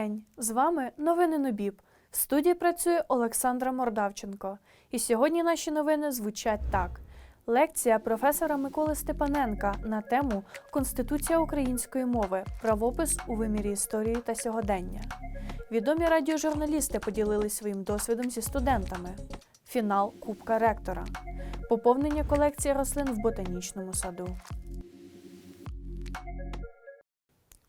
день! З вами новини Нобіб. В студії працює Олександра Мордавченко. І сьогодні наші новини звучать так: лекція професора Миколи Степаненка на тему Конституція української мови, правопис у вимірі історії та сьогодення. Відомі радіожурналісти поділились своїм досвідом зі студентами. Фінал Кубка ректора, поповнення колекції рослин в ботанічному саду.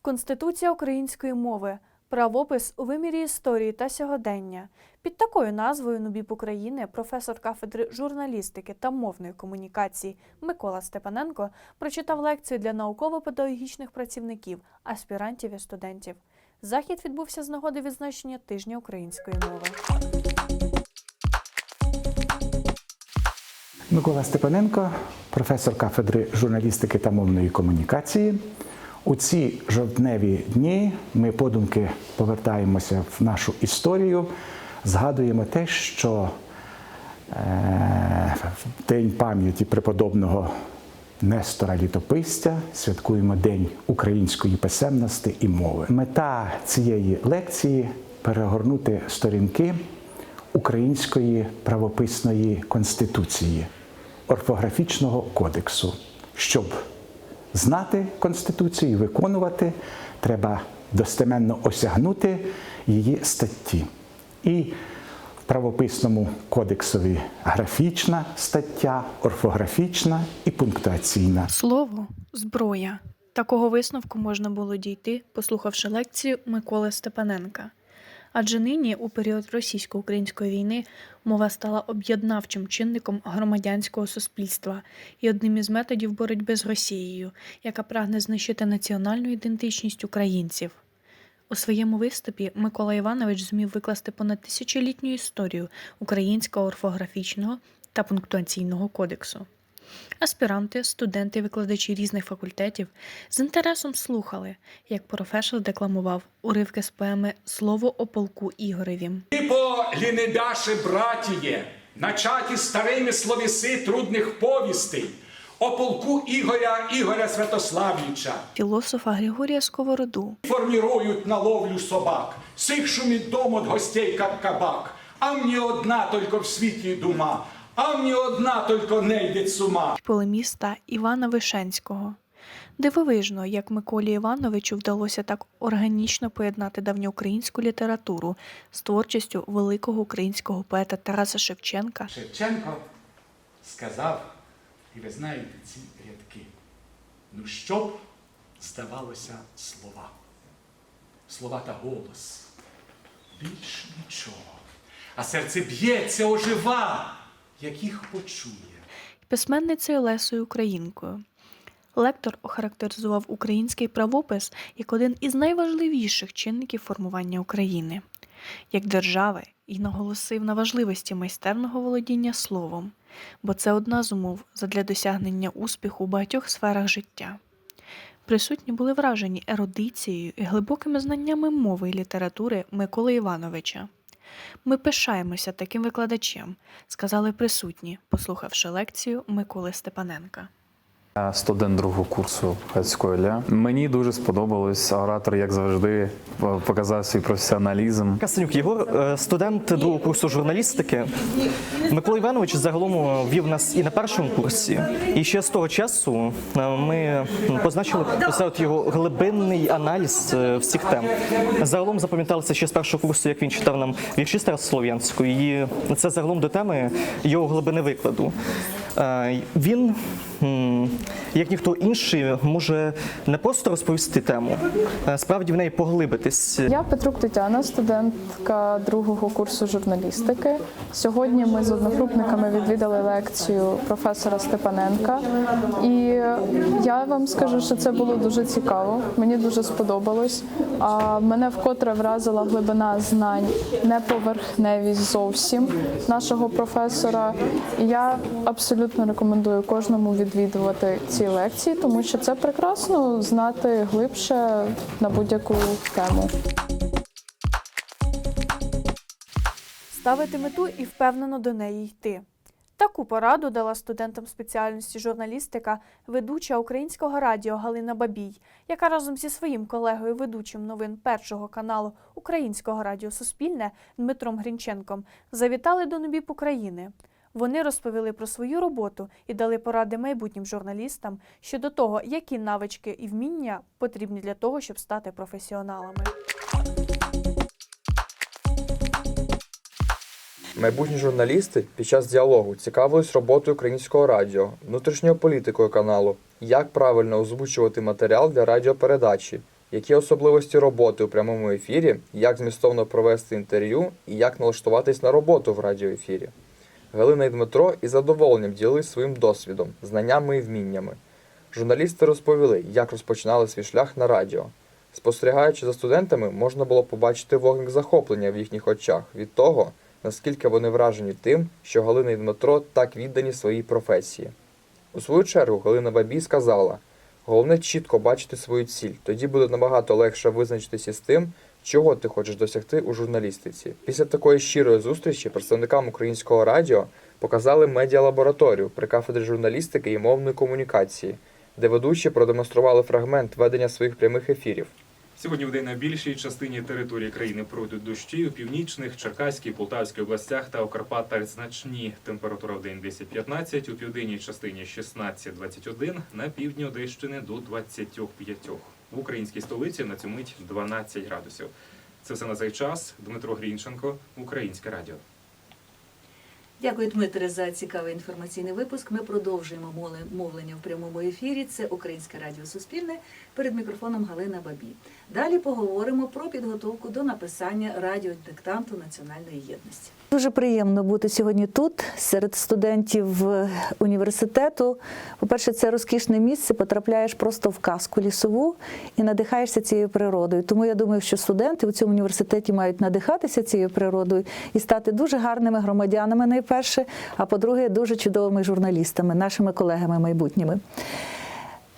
Конституція української мови. Правопис у вимірі історії та сьогодення. Під такою назвою Нубіб України професор кафедри журналістики та мовної комунікації Микола Степаненко прочитав лекцію для науково-педагогічних працівників, аспірантів і студентів. Захід відбувся з нагоди відзначення тижня української мови. Микола Степаненко, професор кафедри журналістики та мовної комунікації. У ці жовтневі дні ми подумки повертаємося в нашу історію, згадуємо те, що е, в День пам'яті преподобного Нестора Літописця святкуємо День української писемності і мови. Мета цієї лекції перегорнути сторінки Української правописної конституції, орфографічного кодексу. Щоб знати Конституцію виконувати, треба достеменно осягнути її статті. І в правописному кодексові графічна стаття, орфографічна і пунктуаційна. Слово зброя. Такого висновку можна було дійти, послухавши лекцію Миколи Степаненка. Адже нині, у період російсько-української війни, мова стала об'єднавчим чинником громадянського суспільства і одним із методів боротьби з Росією, яка прагне знищити національну ідентичність українців. У своєму виступі Микола Іванович зумів викласти понад тисячолітню історію українського орфографічного та пунктуаційного кодексу. Аспіранти, студенти, викладачі різних факультетів з інтересом слухали, як професор декламував уривки з поеми Слово о полку Ігореві. Бо лінебяше братіє, начаті старими словеси трудних повістей, о полку Ігоря Ігоря Святославіча, Філософа Григорія Сковороду, формируют на ловлю собак, сих шумит дом от гостей, кабак. А мне одна только в світі дума, а мне одна только не йде з ума. полеміста Івана Вишенського. Дивовижно, як Миколі Івановичу вдалося так органічно поєднати давньоукраїнську літературу з творчістю великого українського поета Тараса Шевченка Шевченко сказав, і ви знаєте ці рядки. Ну що б здавалося слова? Слова та голос. Більш нічого. А серце б'ється, ожива, як їх почує. письменницею Лесою Українкою. Лектор охарактеризував український правопис як один із найважливіших чинників формування України, як держави, і наголосив на важливості майстерного володіння словом, бо це одна з умов задля досягнення успіху у багатьох сферах життя. Присутні були вражені ерудицією і глибокими знаннями мови і літератури Миколи Івановича. Ми пишаємося таким викладачем, сказали присутні, послухавши лекцію Миколи Степаненка. Студент другого курсу Хацької ля. Мені дуже сподобалось. Оратор, як завжди, показав свій професіоналізм. Касенюк Єгор, е, студент другого курсу журналістики. Микола Іванович загалом вів нас і на першому курсі. І ще з того часу е, ми позначили посеред його глибинний аналіз е, всіх тем. Загалом запам'яталося ще з першого курсу, як він читав нам вірші Старослов'янської. І це загалом до теми його глибини викладу. Е, Він, як ніхто інший, може не просто розповісти тему, справді в неї поглибитись. Я Петрук Тетяна, студентка другого курсу журналістики. Сьогодні ми з одногрупниками відвідали лекцію професора Степаненка, і я вам скажу, що це було дуже цікаво. Мені дуже сподобалось. А мене вкотре вразила глибина знань, неповерхневість зовсім нашого професора. І я абсолютно рекомендую кожному відвідувати ці лекції, тому що це прекрасно знати глибше на будь-яку тему. Ставити мету і впевнено до неї йти. Таку пораду дала студентам спеціальності журналістика ведуча українського радіо Галина Бабій, яка разом зі своїм колегою ведучим новин першого каналу Українського радіо Суспільне Дмитром Грінченком завітали до Нубіп України. Вони розповіли про свою роботу і дали поради майбутнім журналістам щодо того, які навички і вміння потрібні для того, щоб стати професіоналами. Майбутні журналісти під час діалогу цікавились роботою українського радіо, внутрішньою політикою каналу, як правильно озвучувати матеріал для радіопередачі, які особливості роботи у прямому ефірі, як змістовно провести інтерв'ю і як налаштуватись на роботу в радіоефірі. Галина і Дмитро із задоволенням ділились своїм досвідом, знаннями і вміннями. Журналісти розповіли, як розпочинали свій шлях на радіо. Спостерігаючи за студентами, можна було побачити вогник захоплення в їхніх очах від того, наскільки вони вражені тим, що Галина і Дмитро так віддані своїй професії. У свою чергу Галина Бабій сказала: головне чітко бачити свою ціль, тоді буде набагато легше визначитися з тим, чого ти хочеш досягти у журналістиці. Після такої щирої зустрічі представникам українського радіо показали медіалабораторію при кафедрі журналістики і мовної комунікації, де ведучі продемонстрували фрагмент ведення своїх прямих ефірів. Сьогодні в день на більшій частині території країни пройдуть дощі у північних, Черкаській, Полтавській областях та у Карпатах значні. Температура в день 10-15, у південній частині 16-21, на півдні Одещини до 25. В українській столиці на цю мить 12 градусів. Це все на цей час. Дмитро Грінченко, Українське радіо. Дякую, Дмитре, за цікавий інформаційний випуск. Ми продовжуємо мовлення в прямому ефірі. Це Українське Радіо Суспільне. Перед мікрофоном Галина Бабій. Далі поговоримо про підготовку до написання радіодиктанту національної єдності. Дуже приємно бути сьогодні тут, серед студентів е, університету. По-перше, це розкішне місце, потрапляєш просто в казку лісову і надихаєшся цією природою. Тому я думаю, що студенти у цьому університеті мають надихатися цією природою і стати дуже гарними громадянами, найперше, а по-друге, дуже чудовими журналістами, нашими колегами майбутніми.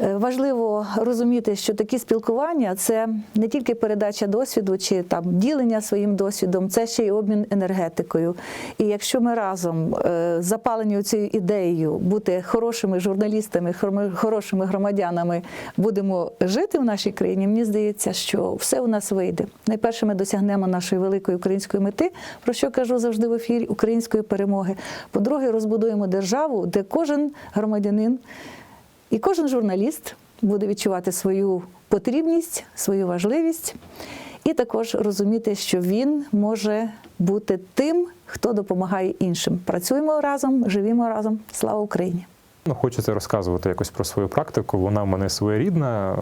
Е, Важливо розуміти, що такі спілкування це не тільки передача досвіду чи там ділення своїм досвідом, це ще й обмін енергетикою. І якщо ми разом е, запалені цією ідеєю бути хорошими журналістами, хорошими громадянами, будемо жити в нашій країні, мені здається, що все у нас вийде. Найперше ми досягнемо нашої великої української мети, про що кажу завжди в ефірі української перемоги. По-друге, розбудуємо державу, де кожен громадянин. І кожен журналіст буде відчувати свою потрібність, свою важливість, і також розуміти, що він може бути тим, хто допомагає іншим. Працюємо разом, живімо разом. Слава Україні! Ну, хочеться розказувати якось про свою практику. Вона в мене своєрідна,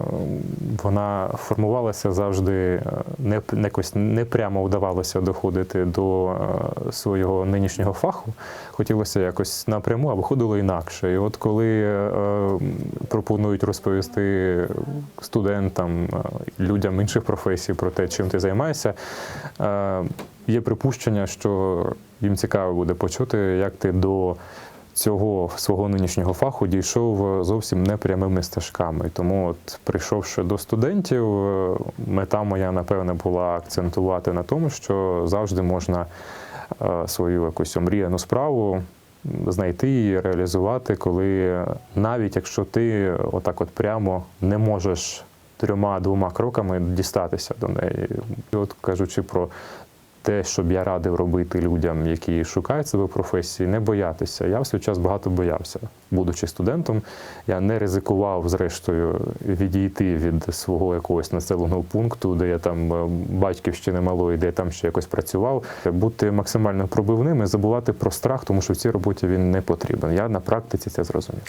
вона формувалася завжди е, не, якось не прямо вдавалося доходити до е, свого нинішнього фаху. Хотілося якось напряму, а виходило інакше. І от коли е, пропонують розповісти студентам, людям інших професій про те, чим ти займаєшся, є припущення, що їм цікаво буде почути, як ти до цього свого нинішнього фаху дійшов зовсім непрямими стежками. Тому, от, прийшовши до студентів, е, мета моя, напевне, була акцентувати на тому, що завжди можна е, свою якусь омріяну справу знайти і реалізувати, коли навіть якщо ти отак от прямо не можеш трьома-двома кроками дістатися до неї. От кажучи про те, щоб я радив робити людям, які шукають себе в професії, не боятися. Я в свій час багато боявся. Будучи студентом, я не ризикував, зрештою, відійти від свого якогось населеного пункту, де я там е, батьківщини малої, де я там ще якось працював. Бути максимально пробивним і забувати про страх, тому що в цій роботі він не потрібен. Я на практиці це зрозумів.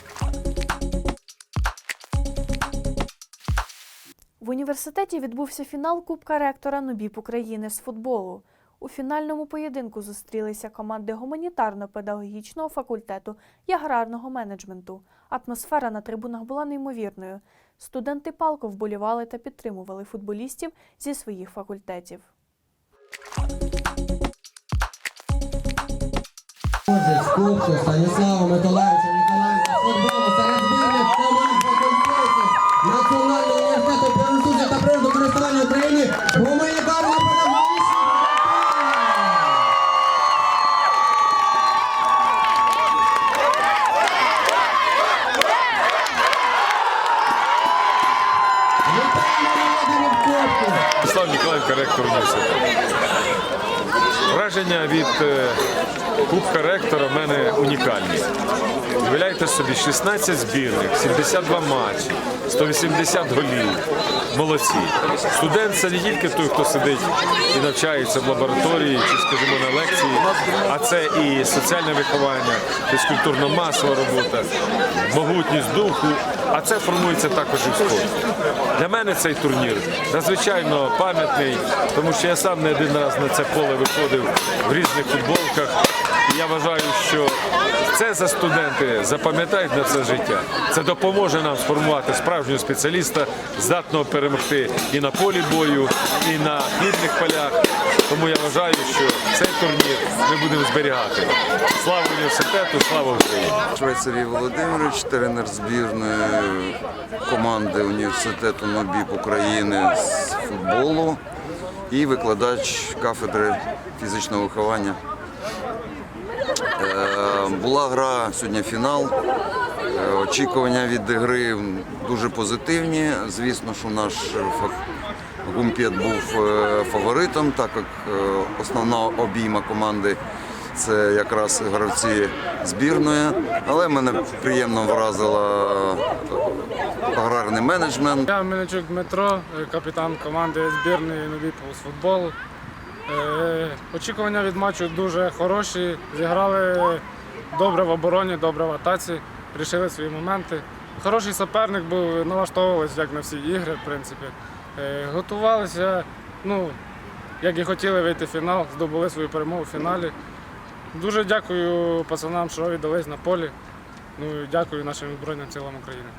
В університеті відбувся фінал Кубка ректора Нобіп України з футболу. У фінальному поєдинку зустрілися команди гуманітарно-педагогічного факультету і аграрного менеджменту. Атмосфера на трибунах була неймовірною. Студенти палко вболівали та підтримували футболістів зі своїх факультетів. Скупчу, Станіславу Миколаївичу Ніколаєвичу з футболу серед збірних команд факультетів Національного університету природосуддя та природокористування України гуманітарно педагогічного Коваленко, ректор університету. Враження від е, Кубка ректора в мене унікальні. Уявляйте собі, 16 збірних, 72 матчі, 180 голів. Молодці. Студент це не тільки той, хто сидить і навчається в лабораторії чи, скажімо, на лекції, а це і соціальне виховання, фізкультурно-масова робота, могутність духу, а це формується також і в спорті. Для мене цей турнір надзвичайно пам'ятний, тому що я сам не один раз на це поле виходив в різних футболках. Я вважаю, що це за студенти запам'ятають на все життя. Це допоможе нам сформувати справжнього спеціаліста, здатного перемогти і на полі бою, і на хлібних полях. Тому я вважаю, що цей турнір ми будемо зберігати. Слава університету, слава Україні! Швейцарій Володимирович, тренер збірної команди університету НОБІП України з футболу і викладач кафедри фізичного виховання. Була гра сьогодні фінал. Е, Очікування від гри дуже позитивні. Звісно, що наш гумпет був е, фаворитом, так як е, основна обійма команди це якраз гравці збірної. Але мене приємно вразила аграрний менеджмент. Я Мельничук Дмитро, капітан команди збірної Новіпол з футболу. Очікування від матчу дуже хороші. Зіграли добре в обороні, добре в атаці, рішили свої моменти. Хороший суперник був, налаштовувалися як на всі ігри, в принципі. Е, Готувалися, ну, як і хотіли вийти в фінал, здобули свою перемогу в фіналі. Дуже дякую пацанам, що віддались на полі. Ну і дякую нашим Збройним силам України.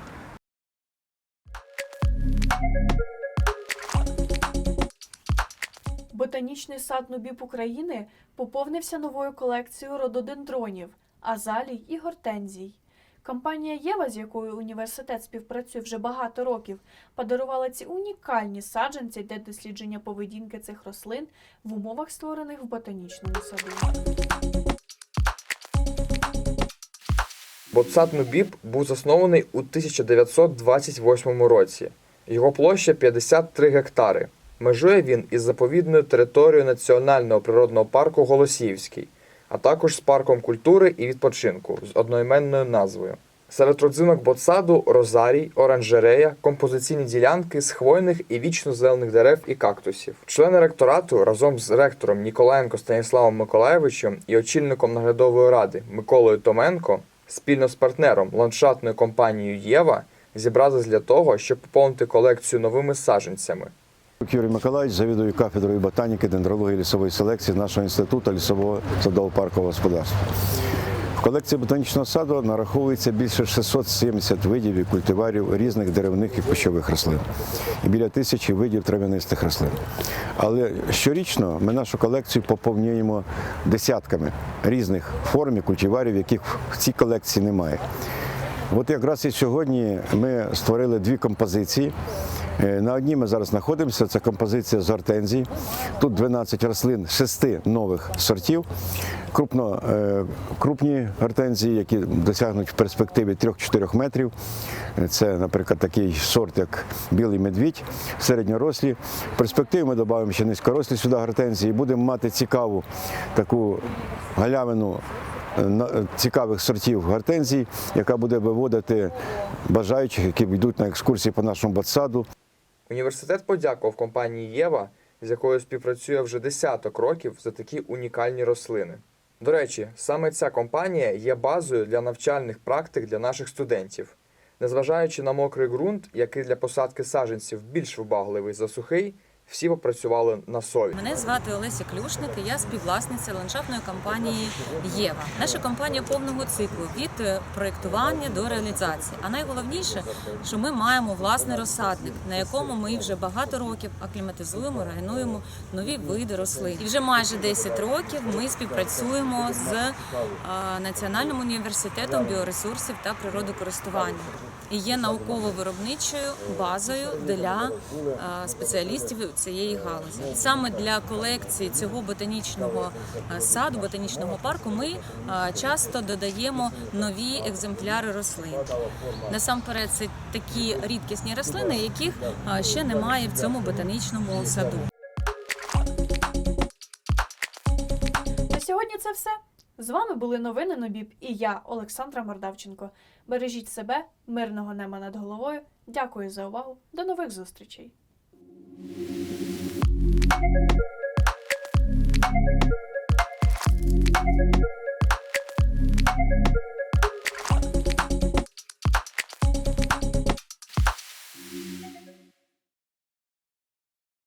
Ботанічний сад Нубіп України поповнився новою колекцією рододендронів, азалій і гортензій. Компанія Єва, з якою університет співпрацює вже багато років, подарувала ці унікальні саджанці для дослідження поведінки цих рослин в умовах, створених в ботанічному саду. Ботсад Нубіб був заснований у 1928 році. Його площа 53 гектари. Межує він із заповідною територією Національного природного парку Голосіївський, а також з парком культури і відпочинку з одноіменною назвою. Серед родзинок ботсаду розарій, оранжерея, композиційні ділянки з хвойних і вічно зелених дерев і кактусів. Члени ректорату разом з ректором Ніколаєнко Станіславом Миколаєвичем і очільником наглядової ради Миколою Томенко спільно з партнером ландшафтною компанією Єва зібрались для того, щоб поповнити колекцію новими саджанцями. Юрій Миколаївич, завідую кафедрою ботаніки, дендрології лісової селекції нашого інституту лісового садово-паркового господарства. В колекції ботанічного саду нараховується більше 670 видів і культиварів різних деревних і кущових рослин і біля тисячі видів трав'янистих рослин. Але щорічно ми нашу колекцію поповнюємо десятками різних форм і культиварів, яких в цій колекції немає. От якраз і сьогодні ми створили дві композиції. Е, На одній ми зараз знаходимося, це композиція з гортензій. Тут 12 рослин, 6 нових сортів. Крупно, е, крупні гортензії, які досягнуть в перспективі 3-4 метрів. Е, Це, наприклад, такий сорт, як білий медвідь, середньорослі. В перспективі ми додаємо ще низькорослі сюди гортензії. Будемо мати цікаву таку галявину цікавих сортів гортензій, яка буде виводити бажаючих, які йдуть на екскурсії по нашому ботсаду. Університет подякував компанії Єва, з якою співпрацює вже десяток років за такі унікальні рослини. До речі, саме ця компанія є базою для навчальних практик для наших студентів. Незважаючи на мокрий ґрунт, який для посадки саженців більш вибагливий за сухий, всі попрацювали на совість. Мене звати Олеся Клюшник, і я співвласниця ландшафтної компанії Єва. Наша компанія повного циклу від е, проєктування до реалізації. А найголовніше, що ми маємо власний розсадник, на якому ми вже багато років акліматизуємо, райнуємо нові види рослин. І вже майже 10 років ми співпрацюємо з Національним університетом біоресурсів та природокористування і є науково-виробничою базою для е, спеціалістів цієї галузі. Саме для колекції цього ботанічного е, саду, ботанічного парку, ми е, часто додаємо нові екземпляри рослин. Насамперед, це такі рідкісні рослини, яких ще немає в цьому ботанічному саду. На сьогодні це все. З вами були новини Нобіб і я, Олександра Мордавченко. Бережіть себе, мирного неба над головою. Дякую за увагу. До нових зустрічей.